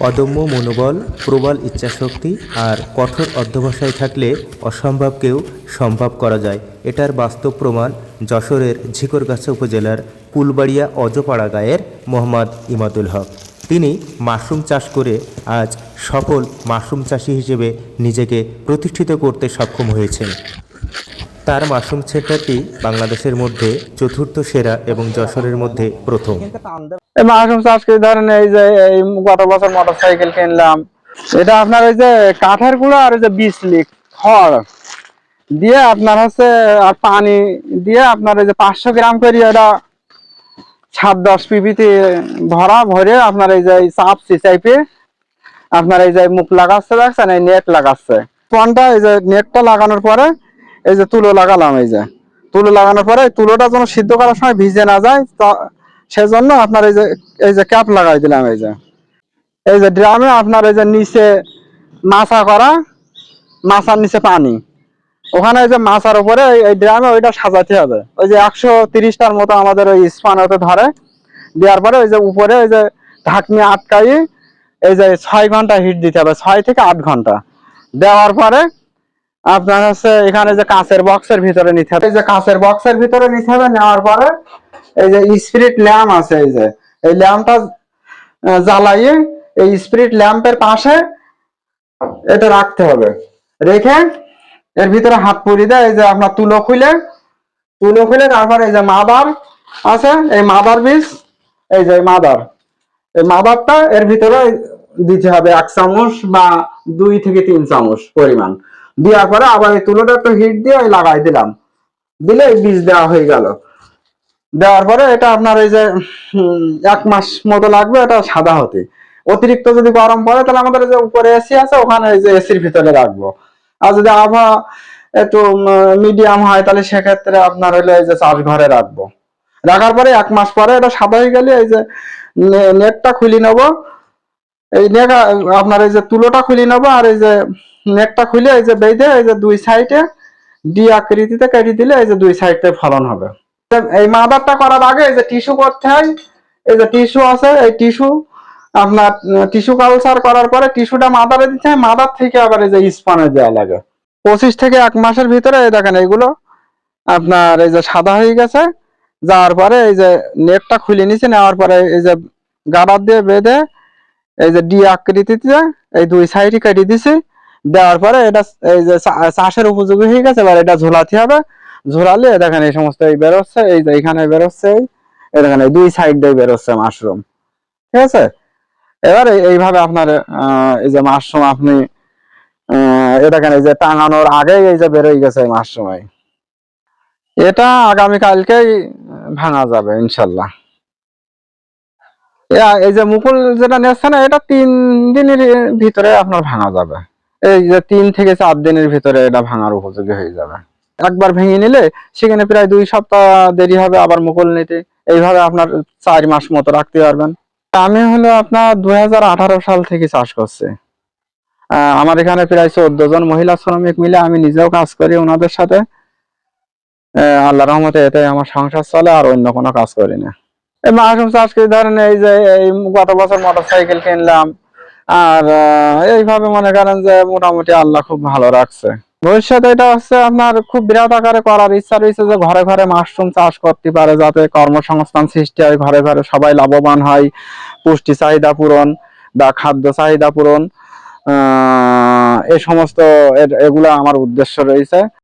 অদম্য মনোবল, প্রবল ইচ্ছাশক্তি আর কঠোর অধ্যবসায় থাকলে অসম্ভবকেও সম্ভব করা যায়। এটার বাস্তব প্রমাণ যশোরের ঝিকরগাছা উপজেলার কুলবাড়িয়া অজপাড়া গায়ের মোহাম্মদ ইমাদুল হক। তিনি মাশরুম চাষ করে আজ সফল মাশরুম চাষি হিসেবে নিজেকে প্রতিষ্ঠিত করতে সক্ষম হয়েছেন। তার মাশরুম সেন্টারটি বাংলাদেশের মধ্যে চতুর্থ সেরা এবং যশোরের মধ্যে প্রথম। মাশরুম চাষ করে, ধরেন এই যে এই গত বছর মোটর সাইকেল কিনলাম। এটা আপনার ওই যে কাঠের গুঁড়ো আর ওই যে বিশ লিক, খড়। দিয়ে আপনার হচ্ছে, আর পানি দিয়ে আপনার ওই যে পাঁচশো গ্রাম করে এটা সাত দশ পিপিতে ভরা, ভরে আপনার এই যে চাপ চিচাইপে আপনার এই যে মুখ লাগাচ্ছে, দেখছেন? এই নেট লাগাচ্ছে। পনটা এই যে নেটটা লাগানোর পরে এই যে তুলো লাগালাম এই যে। তুলো লাগানোর পরে তুলোটা যেন সিদ্ধ করার সময় ভিজে না যায় সেজন্য আপনার এই যে এই যে ক্যাপ লাগাই দিলাম, এই যে। এই যে ড্রামে আপনার এই যে নিচে মাছা করা, মাছার নিচে পানি। ওখানে এই যে মাছার উপরে এই ড্রামে ওইটা সাজাতে হবে। ওই যে একশো তিরিশটার মতো আমাদের ওই স্পান ওতে ধরে। দেওয়ার পরে ওই যে উপরে ওই যে ঢাকনি আটকাই, এই যে ছয় ঘণ্টা হিট দিতে হবে, ছয় থেকে আট ঘণ্টা। দেওয়ার পরে আপনার হচ্ছে এখানে যে কাঁচের বক্সের ভিতরে নিতে হবে। এই যে কাঁচের বক্সের ভিতরে নিতে হবে, নেওয়ার পরে এই যে স্পিরিট ল্যাম্প আছে, এই যে। এই ল্যাম্পটা জ্বালাইয়ে এই স্পিরিট ল্যাম্পের পাশে এটা রাখতে হবে। রেখে এর ভিতরে হাত পুরি দেয়, এই যে আপনার তুলো খুলে তুলো খুলে তারপর এই যে মাদার আছে, এই মাদার বীজ, এই যে মাদার। এই মাদারটা এর ভিতরে দিতে হবে এক চামচ বা দুই থেকে তিন চামচ পরিমাণ। দেওয়ার পরে আবার এই তুলোটা একটু হিট দিয়ে লাগাই দিলাম। দিলে এই বীজ দেওয়া হয়ে গেল। দেওয়ার পরে এটা আপনার এই যে এক মাস মতো লাগবে এটা সাদা হতে। অতিরিক্ত যদি গরম পড়ে, তাহলে আমাদের যে উপরে এসি আছে, ওখানে এই যে এসির ভিতরে রাখব। আর যদি আবহাওয়া একটু মিডিয়াম হয়, তাহলে সেক্ষেত্রে আপনার হলে এই যে চাষ ঘরে রাখব। রাখার পরে এক মাস পরে এটা সাদা হয়ে গেলে এই যে নেটটা খুলে নেব। এই নেট, আপনার এই যে তুলোটা খুলে নেব, আর এই যে নেটটা খুলে এই যে বেঁধে এই যে দুই সাইডে ডি আকৃতিতে কেটে দিলে এই যে দুই সাইডে ফলন হবে। এই মাদারটা করার আগে এই যে টিস্যু করতে হয়, এই যে টিস্যু আছে, এই টিস্যু, আপনার টিস্যু কালচার করার পরে টিস্যুটা মাদারে দিতে হয়, মাদার থেকে আবার এই যে স্পানে দেওয়া লাগে। পঁচিশ থেকে এক মাসের ভিতরে, এই দেখেন এইগুলো আপনার এই যে সাদা হয়ে গেছে, যাওয়ার পরে এই যে নেটটা খুলে নিছে, নেওয়ার পরে এই যে গাডার দিয়ে বেঁধে, এই যে ডি আকৃতিতে এই দুই সাইডে কেটে দিছি, দেওয়ার পরে এটা এই যে চাষের উপযোগী হয়ে গেছে, এবার এটা ঝোলাতে হবে। ঝোলালে, দেখেন এই সমস্ত এই বেরোচ্ছে, এই যে এখানে বেরোচ্ছে, এই দেখেন এই দুই সাইড দিয়ে বেরোচ্ছে মাশরুম ঠিক আছে? এবার এইভাবে আপনার এই যে মাশরুম আপনি এটা এই যে টাঙানোর আগেই এই যে বেরোয় গেছে এই মাশরুম এটা আগামী কালকেই ভাঙা যাবে, ইনশাল্লাহ। এই যে মুকুল যেটা নিচ্ছে না এটা তিন দিনের ভিতরে আপনার ভাঙা যাবে। এই যে তিন থেকে চার দিনের ভিতরে এটা ভাঙার উপযোগী হয়ে যাবে। একবার ভেঙে নিলে সেখানে প্রায় দুই সপ্তাহ দেরি হবে আবার মুকুল নিতে। এইভাবে আপনার চার মাস মতো রাখতে পারবেন। আমি হলো আপনার দুই সাল থেকে চাষ করছি। আমার এখানে প্রায় চোদ্দ জন মহিলা শ্রমিক মিলে আমি নিজেও কাজ করি ওনাদের সাথে। আল্লাহ রহমতে এটাই আমার সংসার চলে আর অন্য কোনো কাজ করি না। এই মাশরুম চাষ করে, ধরেন এই যে এই গত বছর মোটর সাইকেল কিনলাম। আর এইভাবে মনে করেন যে মোটামুটি আল্লাহ খুব ভালো রাখছে। ভবিষ্যতে এটা হচ্ছে আপনার খুব বিরাট আকারে করার ইচ্ছা রয়েছে যে ঘরে ঘরে মাশরুম চাষ করতে পারে যাতে কর্মসংস্থান সৃষ্টি হয়, ঘরে ঘরে সবাই লাভবান হয়, পুষ্টি চাহিদা পূরণ বা খাদ্য চাহিদা পূরণ এই সমস্ত এগুলা আমার উদ্দেশ্য রয়েছে।